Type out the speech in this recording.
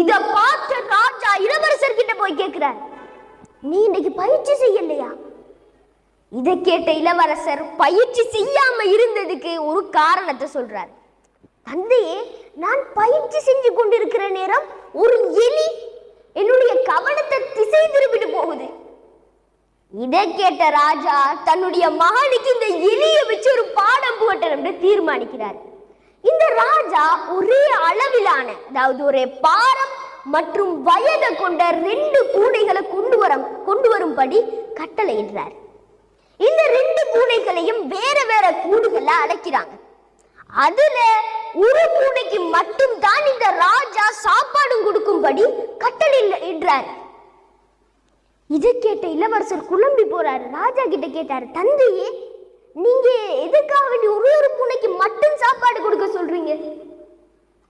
இத பார்த்த ராஜா இளவரசர் கிட்ட போய் கேட்கிறார் நீ இன்னைக்கு பயிற்சி செய்யலையா? இதை கேட்ட இளவரசர் பயிற்சி செய்யாம இருந்ததுக்கு ஒரு காரணத்தை சொல்றார். தந்தையே நான் பயிற்சி செஞ்சு கொண்டிருக்கிற நேரம் ஒரு எலி என்னுடைய கவனத்தை திசை திருப்பிட்டு போகுது. இதை கேட்ட ராஜா தன்னுடைய மகனுக்கு இந்த எலியை வச்சு ஒரு பாடம் போட்டு என்று தீர்மானிக்கிறார். ராஜா ஒரே அளவிலான அதாவது ஒரே பாரம் மற்றும் வயதை கொண்ட ரெண்டு பூனைகளை கொண்டு வர கொண்டு வரும்படி கட்டளையிடுறார் இந்த ரெண்டு பூனைகளையும் வேற வேற கூடுகள அடைக்கிறாங்க அதுல ஒரு பூனைக்கு மட்டும் தான் இந்த ராஜா சாப்பாடும் கொடுக்கும்படி கட்டளையிடுறார் இதை கேட்ட இளவரசர் குழம்பி போறாரு. ராஜா கிட்ட கேட்டாரு தந்தையே